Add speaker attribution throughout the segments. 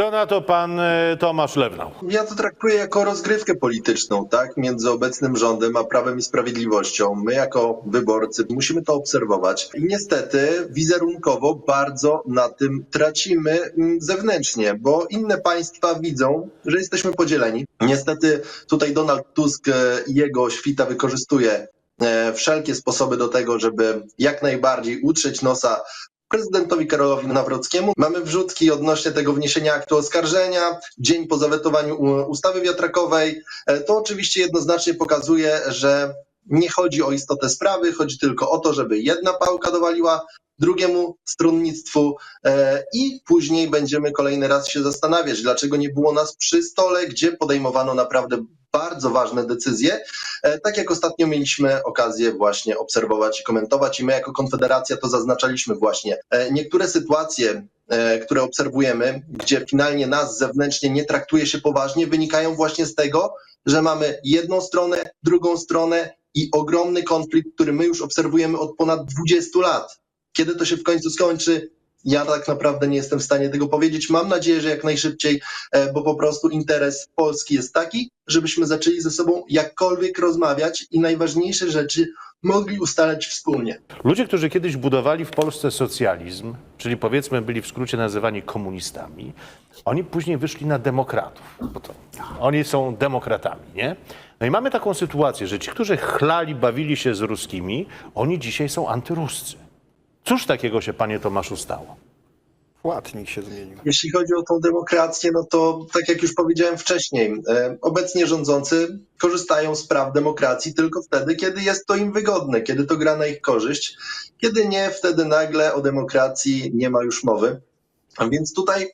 Speaker 1: Co na to pan e, Tomasz Lewnał?
Speaker 2: Ja to traktuję jako rozgrywkę polityczną, tak, między obecnym rządem a Prawem i Sprawiedliwością. My jako wyborcy musimy to obserwować i niestety wizerunkowo bardzo na tym tracimy mm, zewnętrznie, bo inne państwa widzą, że jesteśmy podzieleni. Niestety tutaj Donald Tusk e, i jego świta wykorzystuje e, wszelkie sposoby do tego, żeby jak najbardziej utrzeć nosa prezydentowi Karolowi Nawrockiemu. Mamy wrzutki odnośnie tego wniesienia aktu oskarżenia, dzień po zawetowaniu ustawy wiatrakowej. E, To oczywiście jednoznacznie pokazuje, że nie chodzi o istotę sprawy, chodzi tylko o to, żeby jedna pałka dowaliła drugiemu stronnictwu e, i później będziemy kolejny raz się zastanawiać, dlaczego nie było nas przy stole, gdzie podejmowano naprawdę bardzo ważne decyzje, E, tak jak ostatnio mieliśmy okazję właśnie obserwować i komentować i my jako Konfederacja to zaznaczaliśmy właśnie. E, Niektóre sytuacje, e, które obserwujemy, gdzie finalnie nas zewnętrznie nie traktuje się poważnie, wynikają właśnie z tego, że mamy jedną stronę, drugą stronę i ogromny konflikt, który my już obserwujemy od ponad 20 lat. Kiedy to się w końcu skończy? Ja tak naprawdę nie jestem w stanie tego powiedzieć. Mam nadzieję, że jak najszybciej, e, bo po prostu interes Polski jest taki, żebyśmy zaczęli ze sobą jakkolwiek rozmawiać i najważniejsze rzeczy mogli ustalać wspólnie.
Speaker 1: Ludzie, którzy kiedyś budowali w Polsce socjalizm, czyli powiedzmy byli w skrócie nazywani komunistami, oni później wyszli na demokratów. Bo to, oni są demokratami, nie? No i mamy taką sytuację, że ci, którzy chlali, bawili się z ruskimi, oni dzisiaj są antyruscy. Cóż takiego się, panie Tomaszu, stało?
Speaker 3: Płatnik się zmienił.
Speaker 2: Jeśli chodzi o tą demokrację, no to tak jak już powiedziałem wcześniej, e, obecnie rządzący korzystają z praw demokracji tylko wtedy, kiedy jest to im wygodne, kiedy to gra na ich korzyść. Kiedy nie, wtedy nagle o demokracji nie ma już mowy. A więc tutaj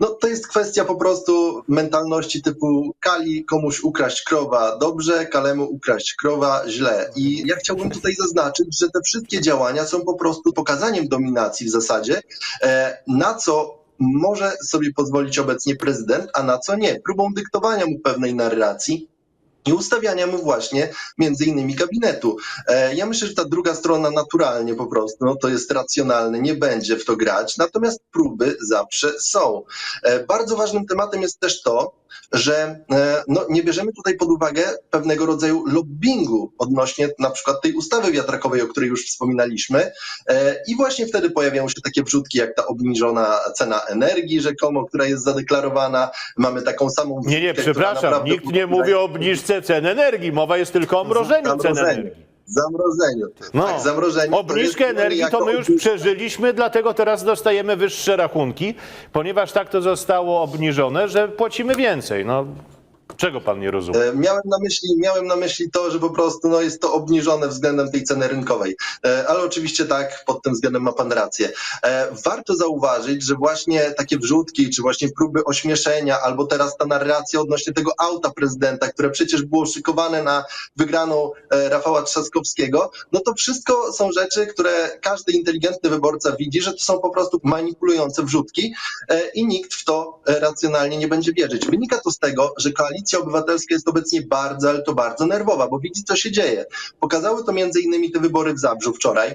Speaker 2: no, to jest kwestia po prostu mentalności typu Kali komuś ukraść krowa dobrze, Kalemu ukraść krowa źle. I ja chciałbym tutaj zaznaczyć, że te wszystkie działania są po prostu pokazaniem dominacji w zasadzie, e, na co może sobie pozwolić obecnie prezydent, a na co nie. Próbą dyktowania mu pewnej narracji i ustawiania mu właśnie między innymi gabinetu. E, Ja myślę, że ta druga strona naturalnie po prostu, no to jest racjonalne, nie będzie w to grać, natomiast próby zawsze są. E, Bardzo ważnym tematem jest też to, że e, no, nie bierzemy tutaj pod uwagę pewnego rodzaju lobbingu odnośnie na przykład tej ustawy wiatrakowej, o której już wspominaliśmy E, i właśnie wtedy pojawiają się takie wrzutki jak ta obniżona cena energii rzekomo, która jest zadeklarowana. Mamy taką samą
Speaker 1: Nie, nie, przepraszam, nikt nie mówi o obniżce cen energii, mowa jest tylko o mrożeniu cen energii.
Speaker 2: Zamrożeniu.
Speaker 1: No,
Speaker 2: Tak, zamrożeniu.
Speaker 1: obniżkę energii to my już
Speaker 2: obniżka.
Speaker 1: przeżyliśmy, dlatego teraz dostajemy wyższe rachunki, ponieważ tak to zostało obniżone, że płacimy więcej. No, czego pan nie rozumie?
Speaker 2: E, Miałem na myśli, miałem na myśli to, że po prostu no, jest to obniżone względem tej ceny rynkowej. E, Ale oczywiście tak, pod tym względem ma pan rację. E, Warto zauważyć, że właśnie takie wrzutki, czy właśnie próby ośmieszenia, albo teraz ta narracja odnośnie tego auta prezydenta, które przecież było szykowane na wygraną Rafała Trzaskowskiego, no to wszystko są rzeczy, które każdy inteligentny wyborca widzi, że to są po prostu manipulujące wrzutki i nikt w to racjonalnie nie będzie wierzyć. Wynika to z tego, że koalicja obywatelska jest obecnie bardzo, ale to bardzo nerwowa, bo widzi, co się dzieje. Pokazały to między innymi te wybory w Zabrzu wczoraj.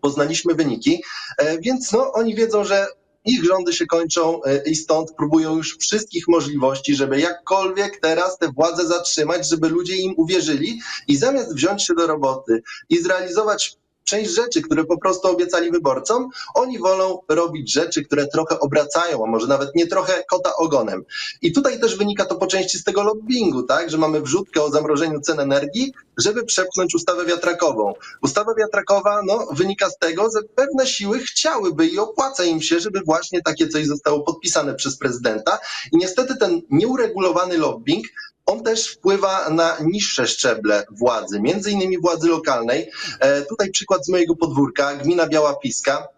Speaker 2: Poznaliśmy wyniki, e, więc no, oni wiedzą, że ich rządy się kończą e, i stąd próbują już wszystkich możliwości, żeby jakkolwiek teraz te władze zatrzymać, żeby ludzie im uwierzyli i zamiast wziąć się do roboty i zrealizować część rzeczy, które po prostu obiecali wyborcom, oni wolą robić rzeczy, które trochę obracają, a może nawet nie trochę kota ogonem. I tutaj też wynika to po części z tego lobbingu, tak, że mamy wrzutkę o zamrożeniu cen energii, żeby przepchnąć ustawę wiatrakową. Ustawa wiatrakowa no, wynika z tego, że pewne siły chciałyby i opłaca im się, żeby właśnie takie coś zostało podpisane przez prezydenta. I niestety ten nieuregulowany lobbying on też wpływa na niższe szczeble władzy, między innymi władzy lokalnej. E, tutaj przykład z mojego podwórka, gmina Biała Piska,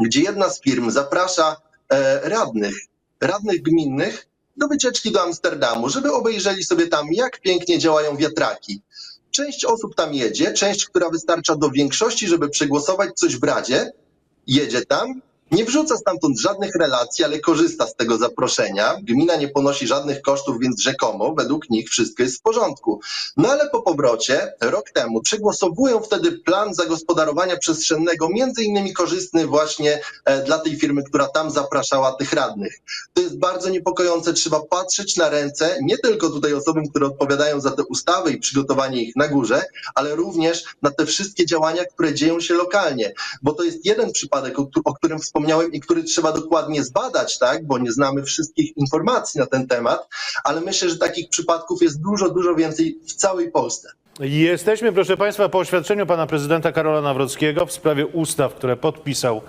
Speaker 2: gdzie jedna z firm zaprasza e, radnych, radnych gminnych do wycieczki do Amsterdamu, żeby obejrzeli sobie tam, jak pięknie działają wiatraki. Część osób tam jedzie, część, która wystarcza do większości, żeby przegłosować coś w Radzie, jedzie tam, nie wrzuca stamtąd żadnych relacji, ale korzysta z tego zaproszenia. Gmina nie ponosi żadnych kosztów, więc rzekomo według nich wszystko jest w porządku. No ale po powrocie, rok temu, przegłosowują wtedy plan zagospodarowania przestrzennego, między innymi korzystny właśnie e, dla tej firmy, która tam zapraszała tych radnych. To jest bardzo niepokojące. Trzeba patrzeć na ręce nie tylko tutaj osobom, które odpowiadają za te ustawy i przygotowanie ich na górze, ale również na te wszystkie działania, które dzieją się lokalnie. Bo to jest jeden przypadek, o, któ- o którym wspomniałem i który trzeba dokładnie zbadać, tak? bo nie znamy wszystkich informacji na ten temat, ale myślę, że takich przypadków jest dużo, dużo więcej w całej Polsce.
Speaker 1: Jesteśmy, proszę Państwa, po oświadczeniu pana prezydenta Karola Nawrockiego w sprawie ustaw, które podpisał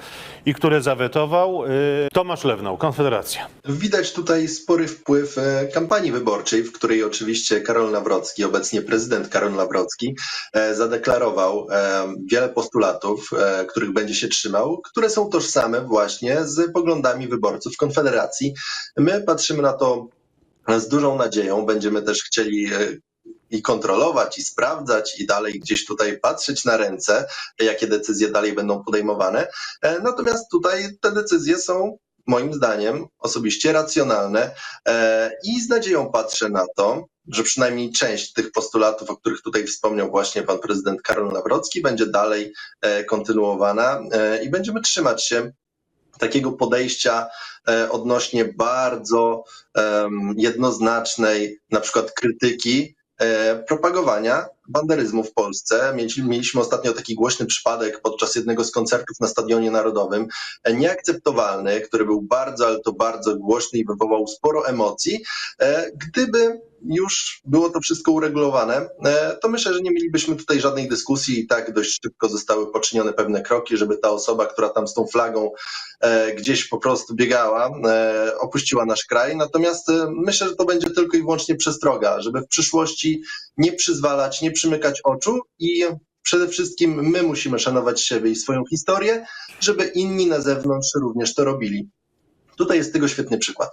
Speaker 1: i które zawetował. Yy, Tomasz Lewnał, Konfederacja.
Speaker 2: Widać tutaj spory wpływ e, kampanii wyborczej, w której oczywiście Karol Nawrocki, obecnie prezydent Karol Nawrocki, e, zadeklarował e, wiele postulatów, których będzie się trzymał, które są tożsame właśnie z poglądami wyborców Konfederacji. My patrzymy na to z dużą nadzieją. Będziemy też chcieli i kontrolować, i sprawdzać, i dalej gdzieś tutaj patrzeć na ręce, jakie decyzje dalej będą podejmowane. E, Natomiast tutaj te decyzje są moim zdaniem osobiście racjonalne e, i z nadzieją patrzę na to, że przynajmniej część tych postulatów, o których tutaj wspomniał właśnie pan prezydent Karol Nawrocki, będzie dalej e, kontynuowana i będziemy trzymać się takiego podejścia odnośnie bardzo jednoznacznej, na przykład krytyki propagowania banderyzmu w Polsce. Mieli- Mieliśmy ostatnio taki głośny przypadek podczas jednego z koncertów na Stadionie Narodowym, e, nieakceptowalny, który był bardzo, ale to bardzo głośny i wywołał sporo emocji. E, Gdyby już było to wszystko uregulowane, e, to myślę, że nie mielibyśmy tutaj żadnej dyskusji i tak dość szybko zostały poczynione pewne kroki, żeby ta osoba, która tam z tą flagą e, gdzieś po prostu biegała, e, opuściła nasz kraj. Natomiast myślę, że to będzie tylko i wyłącznie przestroga, żeby w przyszłości nie przyzwalać, nie przymykać oczu i przede wszystkim my musimy szanować siebie i swoją historię, żeby inni na zewnątrz również to robili. Tutaj jest tego świetny przykład.